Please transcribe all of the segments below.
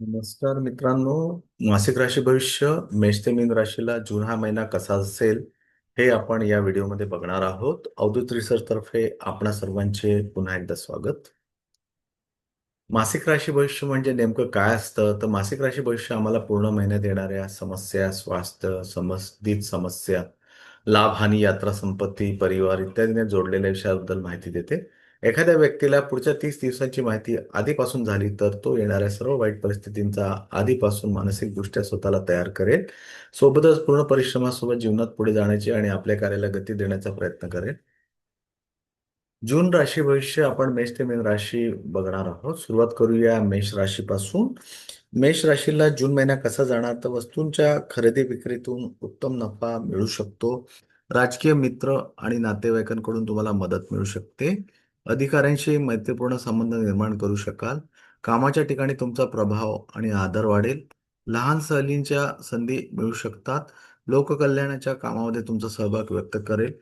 नमस्कार मित्रांनो. मासिक राशी भविष्य मेष ते मीन राशीला जून हा महिना कसा असेल हे आपण या व्हिडिओमध्ये बघणार आहोत. अवधूत रिसर्च तर्फे आपणा सर्वांचे पुन्हा एकदा स्वागत. मासिक राशी भविष्य म्हणजे नेमकं काय असतं? तर मासिक राशी भविष्य आम्हाला पूर्ण महिन्यात येणाऱ्या समस्या स्वास्थ्य संबंधित समस्या लाभ हानी यात्रा संपत्ती परिवार इत्यादीने जोडलेल्या विषयाबद्दल माहिती देते. एखाद्या व्यक्तीला पुढच्या तीस दिवसांची माहिती आधीपासून झाली तर तो येणाऱ्या सर्व वाईट परिस्थितींचा आधीपासून मानसिकदृष्ट्या स्वतःला तयार करेल. सोबतच पूर्ण परिश्रमासोबत जीवनात पुढे जाण्याची आणि आपल्या कार्याला गती देण्याचा प्रयत्न करेल. जून राशी भविष्य आपण मेष ते मीन राशी बघणार आहोत. सुरुवात करूया मेष राशीपासून. मेष राशीला जून महिना कसा जाणार? तर वस्तूंच्या खरेदी विक्रीतून उत्तम नफा मिळू शकतो. राजकीय मित्र आणि नातेवाईकांकडून तुम्हाला मदत मिळू शकते. अधिकाऱ्यांशी मैत्रीपूर्ण संबंध निर्माण करू शकाल. कामाच्या ठिकाणी तुमचा प्रभाव आणि आदर वाढेल. लहान सहलींच्या संधी मिळू शकतात. लोककल्याणाच्या कामामध्ये तुमचा सहभाग व्यक्त करेल.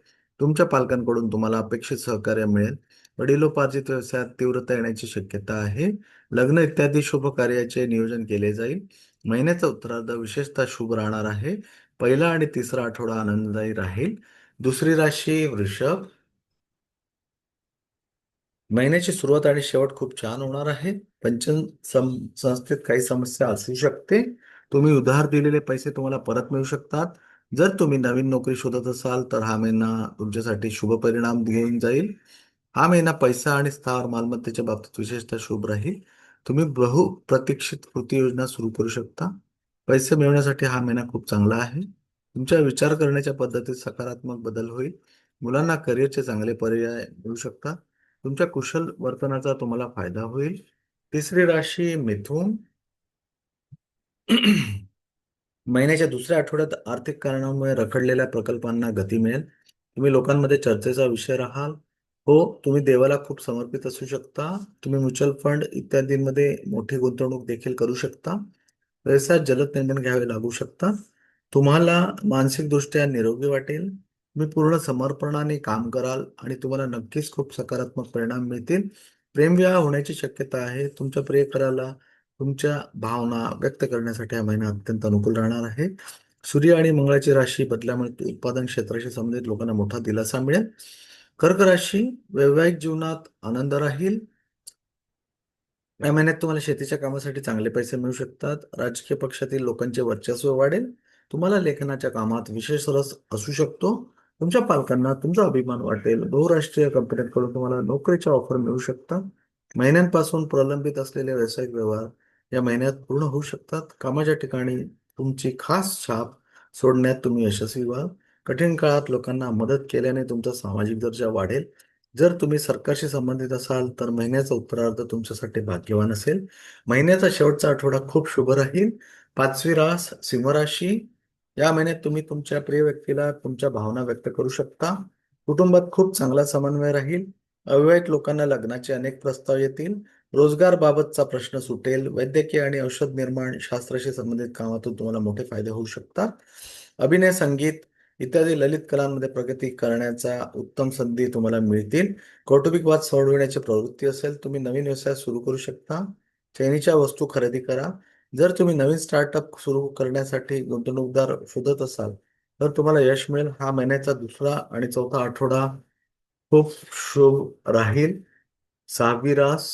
तुमच्या पालकांकडून तुम्हाला अपेक्षित सहकार्य मिळेल. वडिलोपार्जित व्यवसायात तीव्रता येण्याची शक्यता आहे. लग्न इत्यादी शुभ कार्याचे नियोजन केले जाईल. महिन्याचा उत्तरार्ध विशेषतः शुभ राहणार आहे. पहिला आणि तिसरा आठवडा आनंददायी राहील. दुसरी राशी वृषभ. महिन्याची सुरुवात आणि शेवट खूप छान होणार आहे. पंचन सं संस्थेत काही समस्या असू शकते. तुम्ही उधार दिलेले पैसे तुम्हाला परत मिळू शकतात. जर तुम्ही नवीन नोकरी शोधत असाल तर हा महिना तुमच्यासाठी शुभ परिणाम घेऊन जाईल. हा महिना पैसा आणि स्थावर मालमत्तेच्या बाबतीत विशेषतः शुभ राहील. तुम्ही बहुप्रतीक्षित कृती योजना सुरू करू शकता. पैसे मिळवण्यासाठी हा महिना खूप चांगला आहे. तुमच्या विचार करण्याच्या पद्धतीत सकारात्मक बदल होईल. मुलांना करिअरचे चांगले पर्याय मिळू शकतात. तुमच्या कुशल वर्तनाचा तुम्हाला फायदा होईल. तिसरी राशी मिथुन. महिन्याच्या दुसऱ्या आठवड्यात आर्थिक कारणामुळे रखडलेल्या प्रकल्पांना गती मिळेल. तुम्ही लोकांमध्ये चर्चेचा विषय राहाल. हो तुम्ही देवाला खूप समर्पित असू शकता. तुम्ही म्युच्युअल फंड इत्यादींमध्ये मोठी गुंतवणूक देखील करू शकता. व्यवसायात जलद निर्णय घ्यावे लागू शकतात. तुम्हाला मानसिकदृष्ट्या निरोगी वाटेल. तुम्ही पूर्ण समर्पणाने काम कराल आणि तुम्हाला नक्कीच खूप सकारात्मक परिणाम मिळतील. प्रेमविवाह होण्याची शक्यता आहे. तुमच्या प्रियकराला तुमच्या भावना व्यक्त करण्यासाठी हा महिना अत्यंत अनुकूल राहणार आहे. सूर्य आणि मंगळाची राशी बदल्यामुळे उत्पादन क्षेत्राशी संबंधित लोकांना मोठा दिलासा मिळेल. कर्क राशी वैवाहिक जीवनात आनंद राहील. या महिन्यात तुम्हाला शेतीच्या कामासाठी चांगले पैसे मिळू शकतात. राजकीय पक्षातील लोकांचे वर्चस्व वाढेल. तुम्हाला लेखनाच्या कामात विशेष रस असू शकतो. तुमच्या पालकांना तुमचा अभिमान वाटेल. बहुराष्ट्रीय कंपन्यांकडून तुम्हाला नोकरीच्या ऑफर मिळू शकतात. महिन्यांपासून प्रलंबित असलेले व्यावसायिक व्यवहार या महिन्यात पूर्ण होऊ शकतात. कामाच्या ठिकाणी तुमची खास छाप सोडण्यात तुम्ही यशस्वी व्हाल. कठीण काळात लोकांना मदत केल्याने तुमचा सामाजिक दर्जा वाढेल. जर तुम्ही सरकारशी संबंधित असाल तर महिन्याचा उत्तरार्ध तुमच्यासाठी भाग्यवान असेल. महिन्याचा शेवटचा आठवडा खूप शुभ राहील. पाचवी रास सिंहराशी या महिन्यात तुम्ही तुमच्या प्रिय व्यक्तीला तुमच्या भावना व्यक्त करू शकता. कुटुंबात खूप चांगला समन्वय राहील. अविवाहित लोकांना लग्नाचे अनेक प्रस्ताव येतील. रोजगार बाबतचा प्रश्न सुटेल. वैद्यकीय आणि औषध निर्माण शास्त्राशी संबंधित कामातून तुम्हाला मोठे फायदे होऊ शकतात. अभिनय संगीत इत्यादी ललित कलांमध्ये प्रगती करण्याचा उत्तम संधी तुम्हाला मिळतील. कौटुंबिक वाद सोडविण्याची प्रवृत्ती असेल. तुम्ही नवीन व्यवसाय सुरू करू शकता. चैनीच्या वस्तू खरेदी करा. जर तुम्ही नवीन स्टार्टअप सुरू करण्यासाठी गुंतवणूकदार शोधत असाल तर तुम्हाला यश मिळेल. हा महिन्याचा दुसरा आणि चौथा आठवडा खूप शुभ राहील. सहावी रास